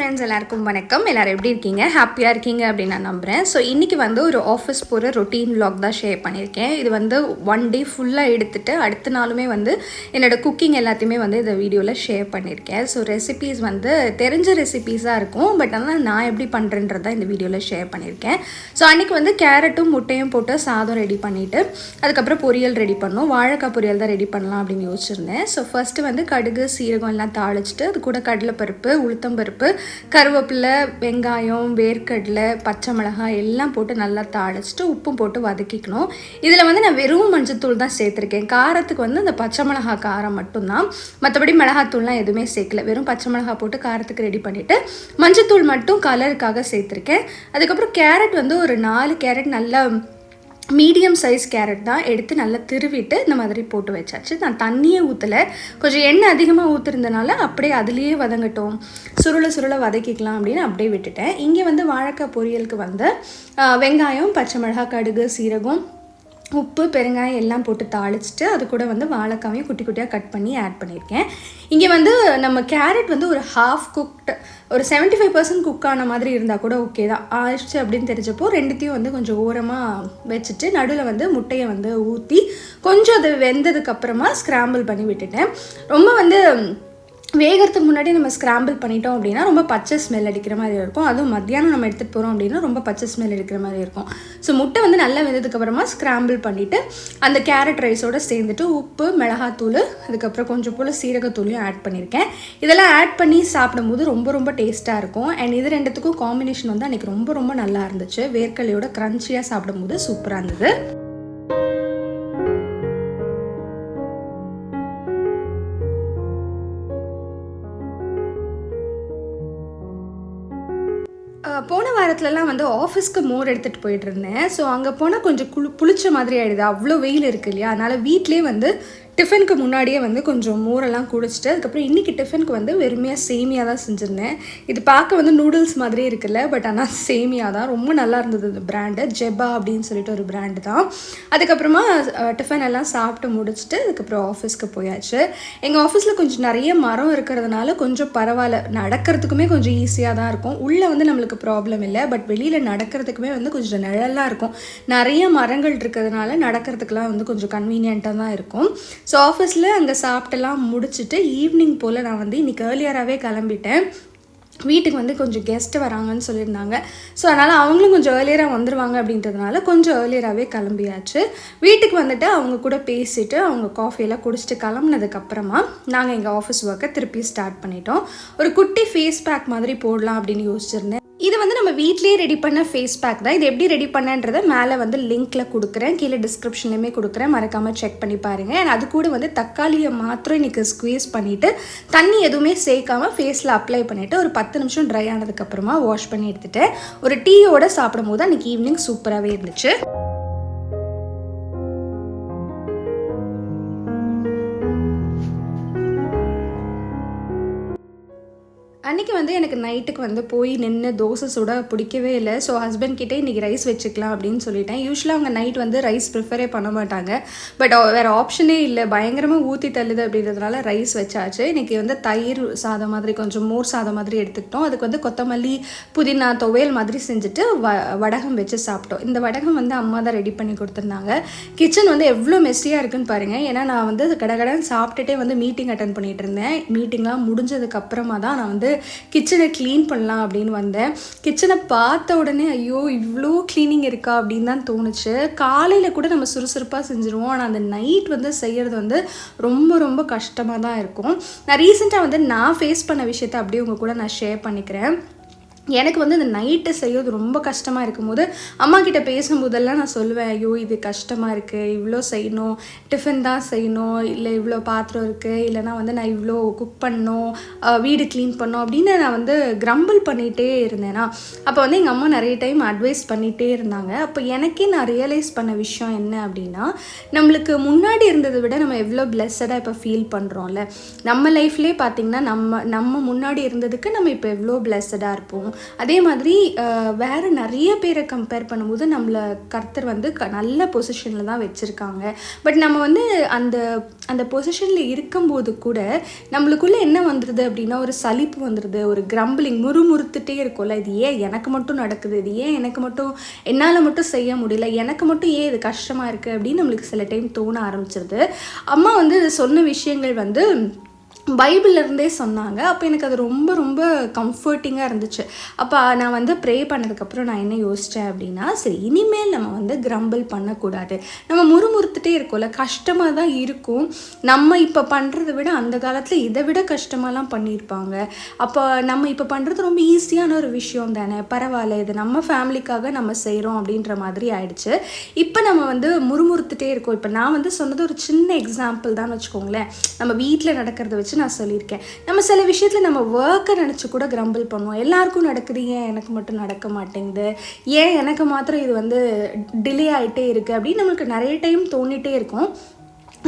Friends எல்லாருக்கும் வணக்கம். எல்லோரும் எப்படி இருக்கீங்க? ஹாப்பியாக இருக்கீங்க அப்படின்னு நான் நம்புகிறேன் ஸோ இன்றைக்கி வந்து ஒரு ஆஃபீஸ் போகிற ரொட்டீன் வ்ளாக் தான் ஷேர் பண்ணியிருக்கேன். இது வந்து ஒன் டே ஃபுல்லாக எடுத்துகிட்டு அடுத்த நாளுமே வந்து என்னோட குக்கிங் எல்லாத்தையுமே வந்து இந்த வீடியோவில் ஷேர் பண்ணியிருக்கேன். ஸோ ரெசிபீஸ் வந்து தெரிஞ்ச ரெசிபீஸாக இருக்கும். பட் ஆனால் நான் எப்படி பண்ணுறேன்றது தான் இந்த வீடியோவில் ஷேர் பண்ணியிருக்கேன். ஸோ அன்றைக்கி வந்து கேரட்டும் முட்டையும் போட்டு சாதம் ரெடி பண்ணிவிட்டு அதுக்கப்புறம் பொரியல் ரெடி பண்ணோம் வாழைக்காய் பொரியல் தான் ரெடி பண்ணலாம் அப்படின்னு யோசிச்சிருந்தேன். ஸோ ஃபஸ்ட்டு வந்து கடுகு சீரகம் எல்லாம் தாளிச்சிட்டு அது கூட கடலைப்பருப்பு உளுத்தம்பருப்பு கருவேப்பிலை வெங்காயம் வேர்க்கடலை பச்சை மிளகாய் எல்லாம் போட்டு நல்லா தாளிச்சிட்டு உப்பும் போட்டு வதக்கிக்கணும். இதில் வந்து நான் வெறும் மஞ்சத்தூள் தான் சேர்த்துருக்கேன். காரத்துக்கு வந்து அந்த பச்சை மிளகாய் காரம் மட்டும்தான். மற்றபடி மிளகாத்தூள்லாம் எதுவுமே சேர்க்கல. வெறும் பச்சை மிளகாய் போட்டு காரத்துக்கு ரெடி பண்ணிவிட்டு மஞ்சத்தூள் மட்டும் கலருக்காக சேர்த்துருக்கேன். அதுக்கப்புறம் கேரட் வந்து ஒரு நாலு கேரட் நல்லா மீடியம் சைஸ் கேரட் தான் எடுத்து நல்லா திருவிட்டு இந்த மாதிரி போட்டு வச்சாச்சு. நான் தண்ணியே ஊற்றலை கொஞ்சம் எண்ணெய் அதிகமாக ஊற்றுருந்தனால அப்படியே அதுலேயே வதங்கட்டும். சுருளை சுருளை வதக்கிக்கலாம் அப்படின்னு அப்படியே விட்டுட்டேன். இங்கே வந்து வாழைக்காய் பொரியலுக்கு வந்து வெங்காயம் பச்சை மிளகாய் கடுகு சீரகம் உப்பு பெருங்காயம் எல்லாம் போட்டு தாளிச்சிட்டு அது கூட வந்து வாழைக்காவையும் குட்டி குட்டியாக கட் பண்ணி ஆட் பண்ணியிருக்கேன் இங்கே வந்து நம்ம கேரட் வந்து ஒரு ஹாஃப் குக்டு ஒரு 75% ஃபைவ் பர்சன்ட் குக் ஆன மாதிரி இருந்தால் கூட ஓகே தான். ஆயிடுச்சு அப்படின்னு தெரிஞ்சப்போ ரெண்டுத்தையும் வந்து கொஞ்சம் ஓரமாக வச்சுட்டு நடுவில் வந்து முட்டையை வந்து ஊற்றி கொஞ்சம் அது வெந்ததுக்கப்புறமா ஸ்க்ராம்பிள் பண்ணி விட்டுட்டேன். ரொம்ப வந்து வேகிறதுக்கு முன்னாடி நம்ம ஸ்க்ராம்பிள் பண்ணிட்டோம் அப்படின்னா ரொம்ப பச்சை ஸ்மெல் அடிக்கிற மாதிரி இருக்கும். அதுவும் மத்தியானம் நம்ம எடுத்துகிட்டு போகிறோம் அப்படின்னா ரொம்ப பச்சை ஸ்மெல் அடிக்கிற மாதிரி இருக்கும். ஸோ முட்டை வந்து நல்லா வெந்ததுக்கு அப்புறமா ஸ்க்ராம்பிள் பண்ணிவிட்டு அந்த கேரட் ரைஸோடு சேர்ந்துட்டு உப்பு மிளகாத்தூள் அதுக்கப்புறம் கொஞ்சம் போல் சீரகத்தூளையும் ஆட் பண்ணியிருக்கேன் இதெல்லாம் ஆட் பண்ணி சாப்பிடும்போது ரொம்ப ரொம்ப டேஸ்ட்டாக இருக்கும். அண்ட் இது ரெண்டுத்துக்கும் காம்பினேஷன் வந்து அன்றைக்கி ரொம்ப ரொம்ப நல்லா இருந்துச்சு. வேர்க்கலையோட க்ரன்ச்சியாக சாப்பிடும்போது சூப்பராக இருந்தது. போன வாரத்துலலாம் வந்து ஆஃபீஸ்க்கு மோர் எடுத்துகிட்டு போயிட்டு இருந்தேன். ஸோ அங்கே போனால் கொஞ்சம் குளு புளிச்ச மாதிரி ஆகிடுது அவ்வளோ வெயில் இருக்கு இல்லையா? அதனால் வீட்லேயே வந்து டிஃபனுக்கு முன்னாடியே வந்து கொஞ்சம் மோரெல்லாம் குடிச்சிட்டு அதுக்கப்புறம் இன்றைக்கி டிஃபனுக்கு வந்து வெறுமையாக சேமியாக தான் செஞ்சுருந்தேன். இது பார்க்க வந்து நூடுல்ஸ் மாதிரியே இருக்குல்ல பட் ஆனால் சேமியா தான். ரொம்ப நல்லா இருந்தது இந்த பிராண்டு ஜெபா அப்படின்னு சொல்லிட்டு ஒரு பிராண்டு தான். அதுக்கப்புறமா டிஃபன் எல்லாம் சாப்பிட்டு முடிச்சுட்டு அதுக்கப்புறம் ஆஃபீஸ்க்கு போயாச்சு. எங்கள் ஆஃபீஸில் கொஞ்சம் நிறைய மரம் இருக்கிறதுனால கொஞ்சம் பரவாயில்ல. நடக்கிறதுக்குமே கொஞ்சம் ஈஸியாக தான் இருக்கும். உள்ளே வந்து நம்மளுக்கு ப்ராப்ளம் இல்லை பட் வெளியில் நடக்கிறதுக்குமே வந்து கொஞ்சம் நிழலாக இருக்கும். நிறைய மரங்கள் இருக்கிறதுனால நடக்கிறதுக்கெலாம் வந்து கொஞ்சம் கன்வீனியண்ட்டாக தான் இருக்கும். ஸோ ஆஃபீஸில் அங்கே சாப்பிட்டெல்லாம் முடிச்சுட்டு ஈவினிங் போல் நான் வந்து இன்றைக்கி ஏர்லியராகவே கிளம்பிட்டேன். வீட்டுக்கு வந்து கொஞ்சம் கெஸ்ட்டு வராங்கன்னு சொல்லியிருந்தாங்க. ஸோ அதனால் அவங்களும் கொஞ்சம் ஏர்லியராக வந்துடுவாங்க அப்படின்றதுனால கொஞ்சம் ஏர்லியராகவே கிளம்பியாச்சு. வீட்டுக்கு வந்துட்டு அவங்க கூட பேசிட்டு அவங்க காஃபியெல்லாம் குடிச்சிட்டு கிளம்புனதுக்கப்புறமா நாங்கள் எங்கள் ஆஃபீஸ் ஒர்க்கை திருப்பி ஸ்டார்ட் பண்ணிட்டோம். ஒரு குட்டி ஃபேஸ் பேக் மாதிரி போடலாம் அப்படின்னு யோசிச்சிருந்தேன். இது வந்து நம்ம வீட்லேயே ரெடி பண்ண ஃபேஸ் பேக் தான். இது எப்படி ரெடி பண்ணன்றதை மேலே வந்து லிங்க்கில் கொடுக்குறேன். கீழே டிஸ்கிரிப்ஷன்லையுமே கொடுக்குறேன். மறக்காமல் செக் பண்ணி பாருங்கள் அண்ட் அது கூட வந்து தக்காளியை மாத்திரம் இன்றைக்கி ஸ்குவீஸ் பண்ணிவிட்டு தண்ணி எதுவுமே சேர்க்காமல் ஃபேஸில் அப்ளை பண்ணிவிட்டு ஒரு பத்து நிமிஷம் ட்ரை ஆனதுக்கப்புறமா வாஷ் பண்ணி எடுத்துகிட்டேன் ஒரு டீயோட சாப்பிடும்போது அன்றைக்கி ஈவினிங் சூப்பராகவே இருந்துச்சு. அன்றைக்கி வந்து எனக்கு நைட்டுக்கு வந்து போய் நின்று தோசை சுட பிடிக்கவே இல்லை. ஸோ ஹஸ்பண்ட் கிட்டே இன்றைக்கி ரைஸ் வச்சுக்கலாம் அப்படின்னு சொல்லிட்டேன். யூஸ்வலாக அவங்க நைட் வந்து ரைஸ் ப்ரிஃபரே பண்ண மாட்டாங்க. பட் வேறு ஆப்ஷனே இல்லை. பயங்கரமாக ஊற்றி தள்ளுது அப்படின்றதுனால ரைஸ் வச்சாச்சு. இன்றைக்கி வந்து தயிர் சாதம் மாதிரி கொஞ்சம் மோர் சாதம் மாதிரி எடுத்துக்கிட்டோம். அதுக்கு வந்து கொத்தமல்லி புதினா துவையல் மாதிரி செஞ்சுட்டு வ வடகம் வச்சு சாப்பிட்டோம். இந்த வடகம் வந்து அம்மா தான் ரெடி பண்ணி கொடுத்துருந்தாங்க. கிச்சன் வந்து எவ்வளோ மெஸ்டியாக இருக்குன்னு பாருங்கள் ஏன்னா நான் வந்து கடகடன் சாப்பிட்டுட்டே வந்து மீட்டிங் அட்டன் பண்ணிகிட்டு இருந்தேன். மீட்டிங்லாம் முடிஞ்சதுக்கப்புறமா தான் நான் வந்து கிச்சனை க்ளீன் பண்ணலாம் அப்படின்னு வந்தேன். கிச்சனை பார்த்த உடனே ஐயோ இவ்வளோ க்ளீனிங் இருக்கா அப்படின்னு தான் தோணுச்சு. காலையில் கூட நம்ம சுறுசுறுப்பாக செஞ்சுருவோம். ஆனால் அந்த நைட் வந்து செய்கிறது வந்து ரொம்ப ரொம்ப கஷ்டமாக தான் இருக்கும். நான் ரீசெண்டாக வந்து நான் ஃபேஸ் பண்ண விஷயத்த அப்படியே உங்கள் கூட நான் ஷேர் பண்ணிக்கிறேன். எனக்கு வந்து இந்த நைட்டு செய்யறது ரொம்ப கஷ்டமாக இருக்கும்போது அம்மா கிட்ட பேசும்போதெல்லாம் நான் சொல்லுவேன் ஐயோ இது கஷ்டமாக இருக்குது இவ்வளோ செய்யணும். டிஃபன் தான் செய்யணும். இல்லை இவ்வளோ பாத்திரம் இருக்குது இல்லைனா வந்து நான் இவ்வளோ குக் பண்ணணும். வீடு க்ளீன் பண்ணணும். அப்படின்னு நான் வந்து கிரம்பிள் பண்ணிகிட்டே இருந்தேன்னா அப்போ வந்து எங்கள் அம்மா நிறைய டைம் அட்வைஸ் பண்ணிகிட்டே இருந்தாங்க. அப்போ எனக்கே நான் ரியலைஸ் பண்ண விஷயம் என்ன அப்படின்னா நம்மளுக்கு முன்னாடி இருந்ததை விட நம்ம எவ்வளோ பிளெஸ்ஸடாக இப்போ ஃபீல் பண்ணுறோம்ல நம்ம லைஃப்லேயே பார்த்திங்கன்னா நம்ம நம்ம முன்னாடி இருந்ததுக்கு நம்ம இப்போ எவ்வளோ பிளெஸ்ஸடாக இருப்போம். பண்ணணும் அதே மாதிரி வேறு நிறைய பேரை கம்பேர் பண்ணும்போது நம்மளை கர்த்தர் வந்து க நல்ல பொசிஷனில் தான் வச்சுருக்காங்க. பட் நம்ம வந்து அந்த அந்த பொசிஷனில் இருக்கும்போது கூட நம்மளுக்குள்ளே என்ன வந்துடுது அப்படின்னா ஒரு சலிப்பு வந்துடுது ஒரு கிரம்பிளிங் முறுமுறுத்துட்டே இருக்கும்ல. இது ஏன் எனக்கு மட்டும் நடக்குது? இது ஏன் எனக்கு மட்டும் என்னால் மட்டும் செய்ய முடியல? எனக்கு மட்டும் ஏன் இது கஷ்டமாக இருக்குது அப்படின்னு நம்மளுக்கு சில டைம் தோண ஆரம்பிச்சிருது. அம்மா வந்து சொன்ன விஷயங்கள் வந்து பைபிள்லேருந்தே சொன்னாங்க. அப்போ எனக்கு அது ரொம்ப ரொம்ப கம்ஃபர்ட்டிங்காக இருந்துச்சு. அப்போ நான் வந்து ப்ரே பண்ணதுக்கப்புறம் நான் என்ன யோசித்தேன் அப்படின்னா சரி இனிமேல் நம்ம வந்து கிரம்பிள் பண்ணக்கூடாது. நம்ம முறுமுறுத்துட்டே இருக்கோம்ல கஷ்டமாக தான் இருக்கும். நம்ம இப்போ பண்ணுறதை விட அந்த காலத்தில் இதை விட கஷ்டமாலாம் பண்ணியிருப்பாங்க. அப்போ நம்ம இப்போ பண்ணுறது ரொம்ப ஈஸியான ஒரு விஷயம் தானே. பரவாயில்ல இது நம்ம ஃபேமிலிக்காக நம்ம செய்கிறோம் அப்படின்ற மாதிரி ஆயிடுச்சு. இப்போ நம்ம வந்து முறுமுறுத்துட்டே இருக்கோம். இப்போ நான் வந்து சொன்னது ஒரு சின்ன எக்ஸாம்பிள் தான் வச்சுக்கோங்களேன். நம்ம வீட்டில் நடக்கிறத வச்சு நான் சொல்லியிருக்கேன். நம்ம சில விஷயத்தில் நம்ம ஒர்க்கை நினச்சி கூட கிரம்பிள் பண்ணுவோம். எல்லாருக்கும் நடக்குது. ஏன் எனக்கு மட்டும் நடக்க மாட்டேங்குது? ஏன் எனக்கு மாத்திரம் இது வந்து டிலே ஆகிட்டே இருக்குது அப்படின்னு நம்மளுக்கு நிறைய டைம் தோணிகிட்டே இருக்கும்.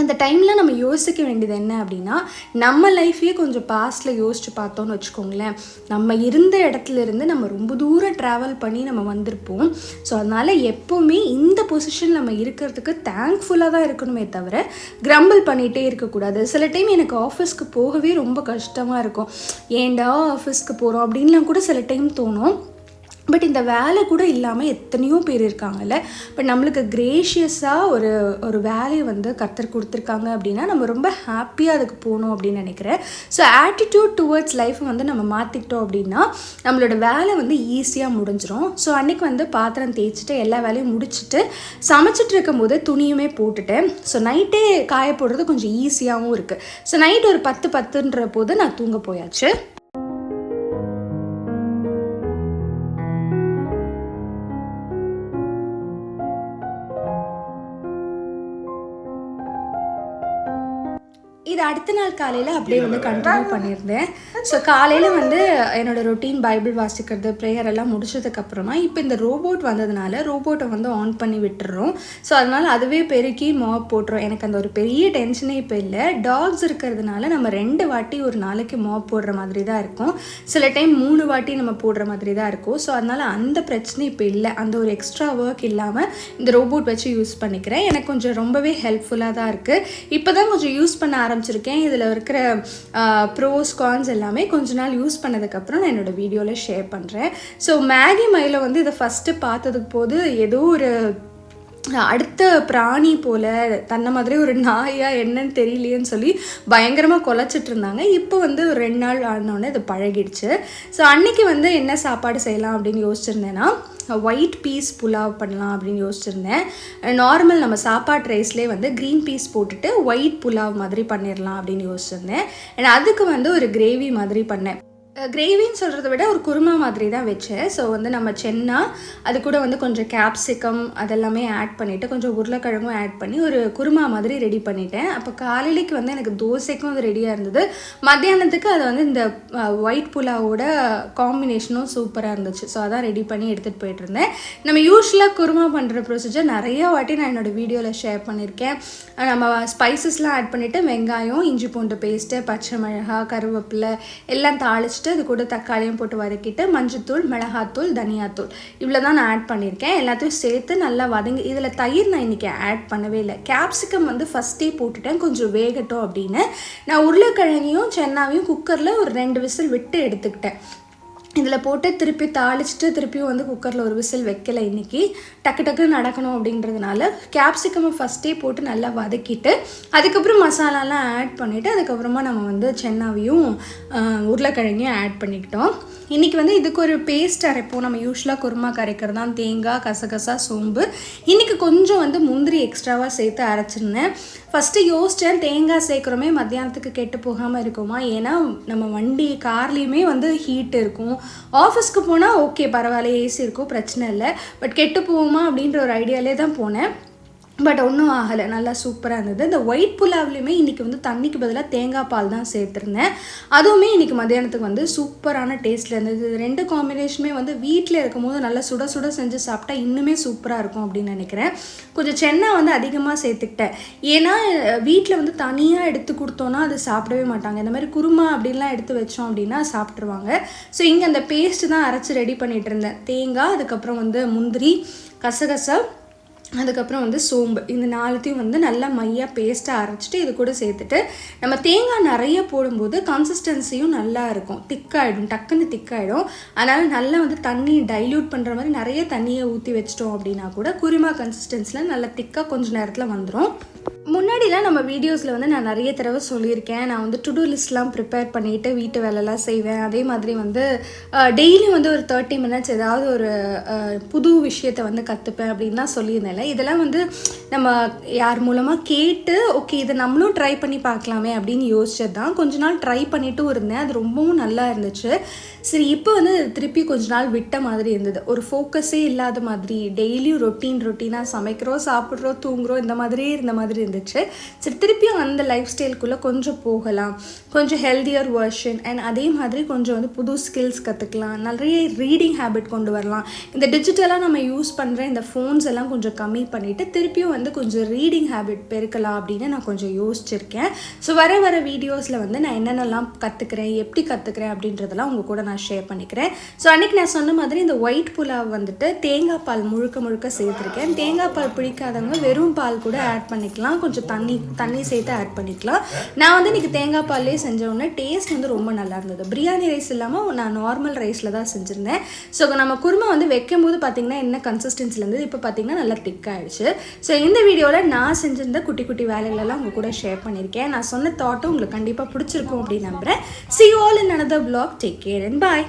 அந்த டைமில் நம்ம யோசிக்க வேண்டியது என்ன அப்படின்னா நம்ம லைஃப்பையே கொஞ்சம் பாஸ்டில் யோசிச்சு பார்த்தோம்னு வச்சுக்கோங்களேன். நம்ம இருந்த இடத்துல இருந்து நம்ம ரொம்ப தூரம் ட்ராவல் பண்ணி நம்ம வந்திருப்போம். ஸோ அதனால் எப்போவுமே இந்த பொசிஷன் நம்ம இருக்கிறதுக்கு தேங்க்ஃபுல்லாக தான் இருக்கணுமே தவிர கிரம்பிள் பண்ணிகிட்டே இருக்கக்கூடாது. சில டைம் எனக்கு ஆஃபீஸ்க்கு போகவே ரொம்ப கஷ்டமாக இருக்கும். ஏன்டா ஆஃபீஸ்க்கு போகிறோம் அப்படின்லாம் கூட சில டைம் தோணும். பட் இந்த வேலை கூட இல்லாமல் எத்தனையோ பேர் இருக்காங்கல்ல. பட் நம்மளுக்கு கிரேஷியஸாக ஒரு ஒரு வேலையை வந்து கத்தர் கொடுத்துருக்காங்க அப்படின்னா நம்ம ரொம்ப ஹாப்பியாக அதுக்கு போகணும் அப்படின்னு நினைக்கிறேன். ஸோ ஆட்டிடியூட் டுவர்ட்ஸ் லைஃப் வந்து நம்ம மாற்றிக்கிட்டோம் அப்படின்னா நம்மளோட வேலை வந்து ஈஸியாக முடிஞ்சிடும் ஸோ அன்றைக்கி வந்து பாத்திரம் தேய்ச்சிட்டு எல்லா வேலையும் முடிச்சுட்டு சமைச்சிட்டு இருக்கும்போது துணியுமே போட்டுட்டேன். ஸோ நைட்டே காய போடுறது கொஞ்சம் ஈஸியாகவும் இருக்குது ஸோ நைட் ஒரு பத்து பத்துன்ற போது நான் தூங்க போயாச்சு. இது அடுத்த நாள் காலையில் அப்படியே வந்து கண்டினியூ பண்ணியிருந்தேன். ஸோ காலையில் வந்து என்னோட ரொட்டீன் பைபிள் வாசிக்கிறது ப்ரேயர் எல்லாம் முடிச்சதுக்கப்புறமா இப்போ இந்த ரோபோட் வந்ததுனால ரோபோட்டை வந்து ஆன் பண்ணி விட்டுறோம். ஸோ அதனால் அதுவே பெருக்கி மாப் போட்டுரும் எனக்கு அந்த ஒரு பெரிய டென்ஷனே இப்போ இல்லை. டாக்ஸ் இருக்கிறதுனால நம்ம ரெண்டு வாட்டி ஒரு நாளைக்கு மாப் போடுற மாதிரி தான் இருக்கும். சில டைம் மூணு வாட்டி நம்ம போடுற மாதிரி தான் இருக்கும். ஸோ அதனால் அந்த பிரச்சனை இப்போ இல்லை. அந்த ஒரு எக்ஸ்ட்ரா ஒர்க் இல்லாமல் இந்த ரோபோட் வச்சு யூஸ் பண்ணிக்கிறேன். எனக்கு கொஞ்சம் ரொம்பவே ஹெல்ப்ஃபுல்லாக தான் இருக்குது இப்போ தான் கொஞ்சம் யூஸ் பண்ண வச்சுருக்கேன். இதில் இருக்கிற ப்ரோஸ் கான்ஸ் எல்லாமே கொஞ்ச நாள் யூஸ் பண்ணதுக்கப்புறம் நான் என்னோடய வீடியோவில் ஷேர் பண்ணுறேன் ஸோ மேகி மயில வந்து இதை ஃபஸ்ட்டு பார்த்ததுக்கு போது ஏதோ ஒரு அடுத்த பிராணி போல தன்னை மாதிரி ஒரு நாயா என்னன்னு தெரியலையேன்னு சொல்லி பயங்கரமாக குலைச்சிட்டு இருந்தாங்க. இப்போ வந்து ஒரு ரெண்டு நாள் ஆனோடனே இது பழகிடுச்சு. ஸோ அன்னைக்கு வந்து என்ன சாப்பாடு செய்யலாம் அப்படின்னு யோசிச்சிருந்தேன்னா ஒயிட் பீஸ் புலாவ் பண்ணலாம் அப்படின்னு யோசிச்சிருந்தேன். நார்மல் நம்ம சாப்பாட்டு ரைஸ்லேயே வந்து க்ரீன் பீஸ் போட்டுட்டு ஒயிட் புலாவ் மாதிரி பண்ணிடலாம் அப்படின்னு யோசிச்சிருந்தேன். அண்ட் அதுக்கு வந்து ஒரு கிரேவி மாதிரி பண்ணேன். கிரேவின்னு சொல்கிறத விட ஒரு குருமா மாதிரி தான் வச்சேன். ஸோ வந்து நம்ம சென்னா அது கூட வந்து கொஞ்சம் கேப்சிகம் அதெல்லாமே ஆட் பண்ணிவிட்டு கொஞ்சம் உருளைக்கிழங்கும் ஆட் பண்ணி ஒரு குருமா மாதிரி ரெடி பண்ணிட்டேன். அப்போ காலையிலைக்கு வந்து எனக்கு தோசைக்கும் அது ரெடியாக இருந்தது. மத்தியானத்துக்கு அது வந்து இந்த ஒயிட் புலாவோட காம்பினேஷனும் சூப்பராக இருந்துச்சு. ஸோ அதான் ரெடி பண்ணி எடுத்துகிட்டு போயிட்டு இருந்தேன். நம்ம யூஸ்வலாக குருமா பண்ணுற ப்ரொசீஜர் நிறைய வாட்டி நான் என்னோடய வீடியோவில் ஷேர் பண்ணியிருக்கேன். நம்ம ஸ்பைசஸ்லாம் ஆட் பண்ணிவிட்டு வெங்காயம் இஞ்சி பூண்டு பேஸ்ட்டு பச்சை மிளகா கருவேப்பிலை எல்லாம் வச்சுட்டு அது கூட தக்காளியும் போட்டு வதக்கிட்டு மஞ்சத்தூள் மிளகாத்தூள் தனியாத்தூள். இவ்வளோ தான் நான் ஆட் பண்ணியிருக்கேன். எல்லாத்தையும் சேர்த்து நல்லா வதங்கி இதில் தயிர் நான் இன்றைக்கி ஆட் பண்ணவே இல்லை. கேப்சிகம் வந்து ஃபஸ்ட்டே போட்டுட்டேன். கொஞ்சம் வேகட்டும் அப்படின்னு. நான் உருளைக்கிழங்கையும் சென்னாவையும் குக்கரில் ஒரு ரெண்டு விசில் விட்டு எடுத்துக்கிட்டேன். இதில் போட்டு திருப்பி தாளிச்சிட்டு திருப்பியும் வந்து குக்கரில் ஒரு விசில் வைக்கல இன்னைக்கு. டக்கு டக்குன்னு நடக்கணும் அப்படின்றதுனால கேப்சிகமை ஃபஸ்ட்டே போட்டு நல்லா வதக்கிட்டு அதுக்கப்புறம் மசாலாலாம் ஆட் பண்ணிவிட்டு அதுக்கப்புறமா நம்ம வந்து சென்னாவையும் உருளைக்கிழங்கையும் ஆட் பண்ணிக்கிட்டோம். இன்றைக்கி வந்து இதுக்கு ஒரு பேஸ்ட் அரைப்போம். நம்ம யூஸ்வலாக குருமா கரைக்கிறது தான். தேங்காய் கசகசா சோம்பு. இன்றைக்கி கொஞ்சம் வந்து முந்திரி எக்ஸ்ட்ராவாக சேர்த்து அரைச்சிருந்தேன். ஃபஸ்ட்டு யோசித்தேன் தேங்காய் சேர்க்குறோமே மத்தியானத்துக்கு கெட்டு போகாமல் இருக்குமா? ஏன்னா நம்ம வண்டி கார்லேயுமே வந்து ஹீட் இருக்கும். ஆஃபீஸ்க்கு போனால் ஓகே பரவாயில்ல ஏசி இருக்கும் பிரச்சனை இல்லை. பட் கெட்டு போகுமா அப்படின்ற ஒரு ஐடியாலே தான் போனேன். பட் ஒன்றும் ஆகலை. நல்லா சூப்பராக இருந்தது. இந்த ஒயிட் புலாவ்லையுமே இன்றைக்கி வந்து தண்ணிக்கு பதிலாக தேங்காய் பால் தான் சேர்த்துருந்தேன். அதுவுமே இன்றைக்கி மதியானத்துக்கு வந்து சூப்பரான டேஸ்ட்டில் இருந்தது. இது ரெண்டு காம்பினேஷனுமே வந்து வீட்டில் இருக்கும்போது நல்லா சுட சுட செஞ்சு சாப்பிட்டா இன்னுமே சூப்பராக இருக்கும் அப்படின்னு நினைக்கிறேன். கொஞ்சம் சென்னா வந்து அதிகமாக சேர்த்துக்கிட்டேன். ஏன்னா வீட்டில் வந்து தனியாக எடுத்து கொடுத்தோன்னா அது சாப்பிடவே மாட்டாங்க. இந்த மாதிரி குருமா அப்படின்லாம் எடுத்து வச்சோம் அப்படின்னா சாப்பிட்ருவாங்க ஸோ இங்கே அந்த பேஸ்ட்டு தான் அரைச்சி ரெடி பண்ணிகிட்டு இருந்தேன். தேங்காய் அதுக்கப்புறம் வந்து முந்திரி கசகசா அதுக்கப்புறம் வந்து சோம்பு. இந்த நாலுத்தையும் வந்து நல்லா மையாக பேஸ்ட்டாக அரைச்சிட்டு இது கூட சேர்த்துட்டு நம்ம தேங்காய் நிறைய போடும்போது கன்சிஸ்டன்சியும் நல்லா இருக்கும். திக்காயிடும் டக்குன்னு திக்காயிடும். அதனால் நல்லா வந்து தண்ணி டைல்யூட் பண்ணுற மாதிரி நிறைய தண்ணியை ஊற்றி வச்சிட்டோம் அப்படின்னா கூட குருமா கன்சிஸ்டன்சியில் நல்லா திக்காக கொஞ்சம் நேரத்தில் வந்துடும் முன்னாடிலாம் நம்ம வீடியோஸில் வந்து நான் நிறைய தடவை சொல்லியிருக்கேன். நான் வந்து டு டூ லிஸ்ட்லாம் ப்ரிப்பேர் பண்ணிவிட்டு வீட்டு வேலைலாம் செய்வேன். அதே மாதிரி வந்து டெய்லி வந்து ஒரு தேர்ட்டி மினிட்ஸ் ஏதாவது ஒரு புது விஷயத்தை வந்து கற்றுப்பேன் அப்படின்லாம் சொல்லியிருந்தேன்ல. இதெல்லாம் வந்து நம்ம யார் மூலமாக கேட்டு ஓகே இதை நம்மளும் ட்ரை பண்ணி பார்க்கலாமே அப்படின்னு யோசிச்சது தான். கொஞ்ச நாள் ட்ரை பண்ணிட்டும் இருந்தேன். அது ரொம்பவும் நல்லா இருந்துச்சு. சரி இப்போ வந்து திருப்பி கொஞ்ச நாள் விட்ட மாதிரி இருந்தது. ஒரு ஃபோக்கஸே இல்லாத மாதிரி டெய்லியும் ரொட்டீன் ரொட்டீனாக சமைக்கிறோம் சாப்பிட்றோம் தூங்குறோம் இந்த மாதிரியே இருந்த மாதிரி இருந்தது. இருந்துச்சு. சரி திருப்பியும் அந்த லைஃப் ஸ்டைல்குள்ளே கொஞ்சம் போகலாம். கொஞ்சம் ஹெல்தியர் வெர்ஷன் அண்ட் அதே மாதிரி கொஞ்சம் வந்து புது ஸ்கில்ஸ் கற்றுக்கலாம் நிறைய ரீடிங் ஹேபிட் கொண்டு வரலாம். இந்த டிஜிட்டலாக நம்ம யூஸ் பண்ணுற இந்த ஃபோன்ஸ் எல்லாம் கொஞ்சம் கம்மி பண்ணிவிட்டு திருப்பியும் வந்து கொஞ்சம் ரீடிங் ஹேபிட் பெருக்கலாம் அப்படின்னு நான் கொஞ்சம் யோசிச்சிருக்கேன். ஸோ வர வர வீடியோஸில் வந்து நான் என்னென்னலாம் கற்றுக்கிறேன் எப்படி கற்றுக்கிறேன் அப்படின்றதெல்லாம் உங்கள் கூட நான் ஷேர் பண்ணிக்கிறேன். ஸோ அன்றைக்கி நான் சொன்ன மாதிரி இந்த ஒயிட் புலாவ் வந்துட்டு தேங்காய் பால் முழுக்க முழுக்க சேர்த்துருக்கேன். தேங்காய் பால் பிடிக்காதவங்க வெறும் பால் கூட ஆட் பண்ணிக்கலாம். கொஞ்சம் தண்ணி தண்ணி சேர்த்து ஆட் பண்ணிக்கலாம். நான் வந்து இன்றைக்கி தேங்காய் பால்லே செஞ்ச உடனே டேஸ்ட் வந்து ரொம்ப நல்லா இருந்தது. பிரியாணி ரைஸ் இல்லாமல் நான் நார்மல் ரைஸில் தான் செஞ்சுருந்தேன். ஸோ நம்ம குருமா வந்து வைக்கும் போது பார்த்தீங்கன்னா என்ன கன்சிஸ்டன்சியில் இருந்தது? இப்போ பார்த்தீங்கன்னா நல்லா திக் ஆகிடுச்சு ஸோ இந்த வீடியோவில் நான் செஞ்சிருந்த குட்டி குட்டி வேலைகளெல்லாம் உங்கள் கூட ஷேர் பண்ணியிருக்கேன். நான் சொன்ன தாட்டும் உங்களுக்கு கண்டிப்பாக பிடிச்சிருக்கும் அப்படின்னு நம்புகிறேன் see all in another blog take care and bye